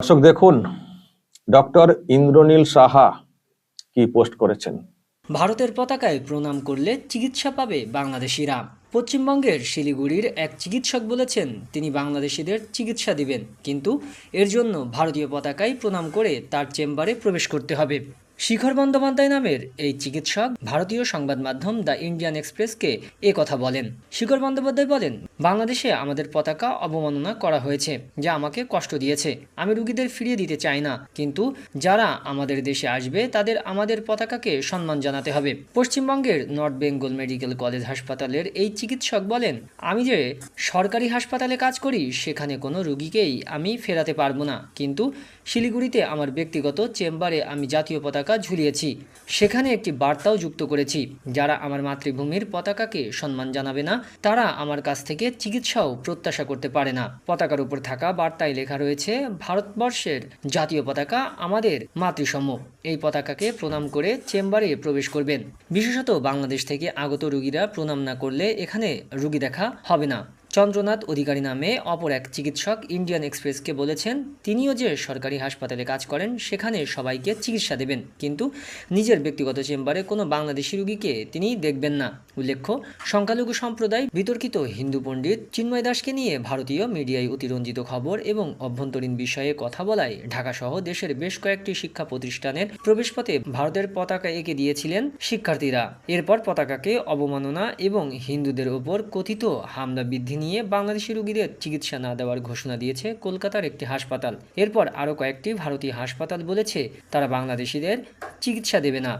দর্শক, দেখুন, ডক্টর ইন্দ্রনীল সাহা কি পোস্ট করেছেন। ভারতের পতাকায় প্রণাম করলে চিকিৎসা পাবে বাংলাদেশিরা। পশ্চিমবঙ্গের শিলিগুড়ির এক চিকিৎসক বলেছেন, তিনি বাংলাদেশিদের চিকিৎসা দিবেন। কিন্তু এর জন্য ভারতীয় পতাকায় প্রণাম করে তার চেম্বারে প্রবেশ করতে হবে। শিখর বন্দ্যোপাধ্যায় নামের এই চিকিৎসক ভারতীয় সংবাদ মাধ্যম দ্য ইন্ডিয়ান এক্সপ্রেসকে কথা বলেন। শিখর বন্দ্যোপাধ্যায় বলেন বাংলাদেশে আমাদের পতাকা অবমাননা করা হয়েছে, যা আমাকে কষ্ট দিয়েছে। আমি রুগীদের ফিরিয়ে দিতে চাই না, কিন্তু যারা আমাদের দেশে আসবে, তাদের আমাদের পতাকাকে সম্মান জানাতে হবে। পশ্চিমবঙ্গের নর্থ বেঙ্গল মেডিকেল কলেজ হাসপাতালের এই চিকিৎসক বলেন, আমি যে সরকারি হাসপাতালে কাজ করি, সেখানে কোনো রুগীকেই আমি ফেরাতে পারব না। কিন্তু শিলিগুড়িতে আমার ব্যক্তিগত চেম্বারে আমি জাতীয় পতাকা ঝুলিয়েছি। সেখানে একটি বার্তাও যুক্ত করেছি, যারা আমার মাতৃভূমির পতাকাকে সম্মান জানাবে না, তারা আমার কাছ থেকে চিকিৎসাও প্রত্যাশা করতে পারে না। পতাকার উপর থাকা বার্তায় লেখা রয়েছে, ভারতবর্ষের জাতীয় পতাকা আমাদের মাতৃসম এই পতাকাকে প্রণাম করে চেম্বারে প্রবেশ করবেন। বিশেষত বাংলাদেশ থেকে আগত রুগীরা প্রণাম না করলে এখানে রুগী দেখা হবে না। চন্দ্রনাথ অধিকারী নামে অপর এক চিকিৎসক ইন্ডিয়ান এক্সপ্রেসকে বলেছেন, তিনিও যে সরকারি হাসপাতালে কাজ করেন, সেখানে সবাইকে চিকিৎসা দেবেন। কিন্তু নিজের ব্যক্তিগত চেম্বারে কোনো বাংলাদেশি রুগীকে তিনি দেখবেন না। উল্লেখ্য, সংখ্যালঘু সম্প্রদায় বিতর্কিত হিন্দু পণ্ডিত চিন্ময় দাসকে নিয়ে ভারতীয় মিডিয়ায় অতিরঞ্জিত খবর এবং অভ্যন্তরীণ বিষয়ে কথা বলায় ঢাকাসহ দেশের বেশ কয়েকটি শিক্ষা প্রতিষ্ঠানের প্রবেশপথে ভারতের পতাকা এঁকে দিয়েছিলেন শিক্ষার্থীরা। এরপর পতাকাকে অবমাননা এবং হিন্দুদের ওপর কথিত হামলা বৃদ্ধি নিয়ে বাংলাদেশি রোগীদের চিকিৎসা না দেওয়ার ঘোষণা দিয়েছে কলকাতার একটি হাসপাতাল। এরপর আরও কয়েকটি ভারতীয় হাসপাতাল বলেছে, তারা বাংলাদেশিদের চিকিৎসা দেবে না।